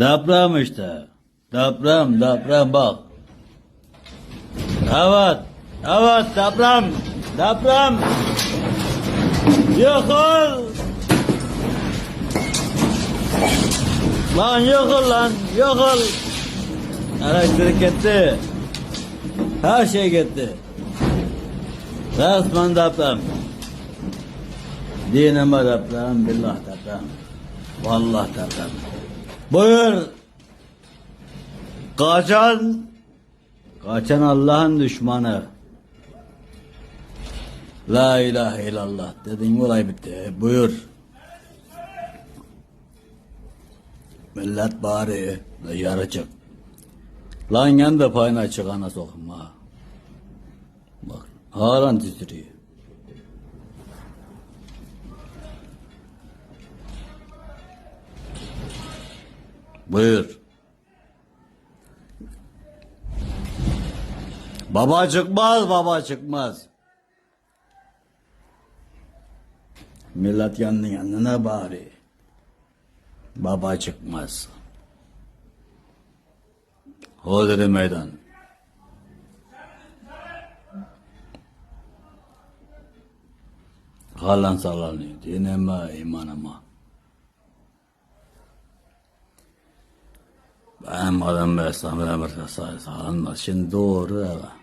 Deprem işte. Deprem, deprem bak. Evet, evet deprem, deprem. Yıkıl. Lan yıkıl lan, yıkıl. Elektrik gitti. Her şey gitti. Resmen deprem. Dinime deprem, billah deprem. Vallahi deprem. Buyur. Kaçan, kaçan Allah'ın düşmanı. La ilahe illallah dedin olay bitti. Buyur. Millet bari yarı çık. Lan yan da payına çıkana sokun ha. Bak halen titriyor. Buyur. Baba çıkmaz, baba çıkmaz. Millet yanına yanına bari. Baba çıkmaz. Hodri meydan. Halan sallanıyor. Dineme, imanıma. Benim adım Ömer Sallanmaz. Şimdi doğru eve.